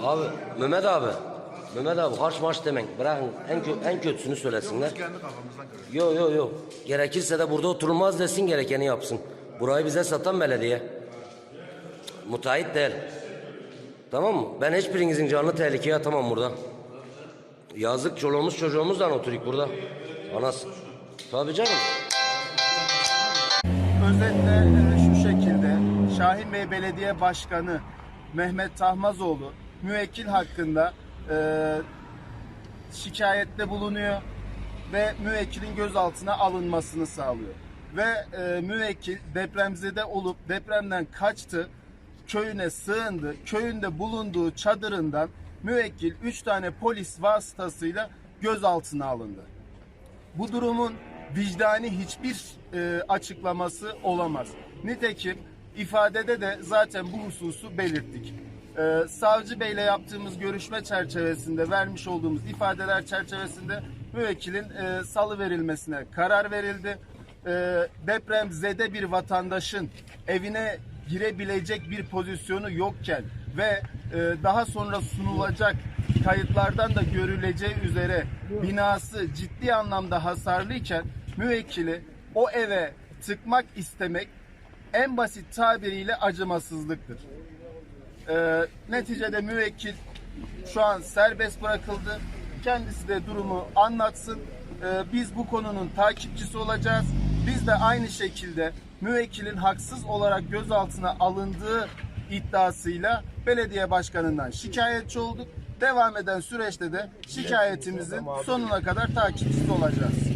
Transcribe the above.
Abi Mehmet abi. Mehmet abi harç marş demek. Bırakın en, kö en kötüsünü söylesinler. Kendi kafamızdan görüyoruz. Yo yo yo. Gerekirse de burada oturulmaz desin gerekeni yapsın. Burayı bize satan belediye. Müteahhit değil. Tamam mı? Ben hiçbirinizin canını tehlikeye atamam burada. Yazık çoluğumuz çocuğumuzla oturuyoruz burada. Anası. Tabii canım. Özetle e, şu şekilde Şahin Bey Belediye Başkanı Mehmet Tahmazoğlu müvekkil hakkında e, şikayette bulunuyor ve müvekkilin gözaltına alınmasını sağlıyor. Ve e, müvekkil depremzede olup depremden kaçtı, köyüne sığındı, köyünde bulunduğu çadırından müvekkil 3 tane polis vasıtasıyla gözaltına alındı. Bu durumun vicdani hiçbir e, açıklaması olamaz. Nitekim ifadede de zaten bu hususu belirttik. E, Savcı Bey'le yaptığımız görüşme çerçevesinde vermiş olduğumuz ifadeler çerçevesinde müvekkilin e, salı verilmesine karar verildi. E, deprem zede bir vatandaşın evine girebilecek bir pozisyonu yokken ve e, daha sonra sunulacak kayıtlardan da görüleceği üzere binası ciddi anlamda hasarlıyken müvekkili o eve tıkmak istemek en basit tabiriyle acımasızlıktır. Ee, neticede müvekkil şu an serbest bırakıldı. Kendisi de durumu anlatsın. Ee, biz bu konunun takipçisi olacağız. Biz de aynı şekilde müvekkilin haksız olarak gözaltına alındığı iddiasıyla belediye başkanından şikayetçi olduk. Devam eden süreçte de şikayetimizin sonuna kadar takipçisi olacağız.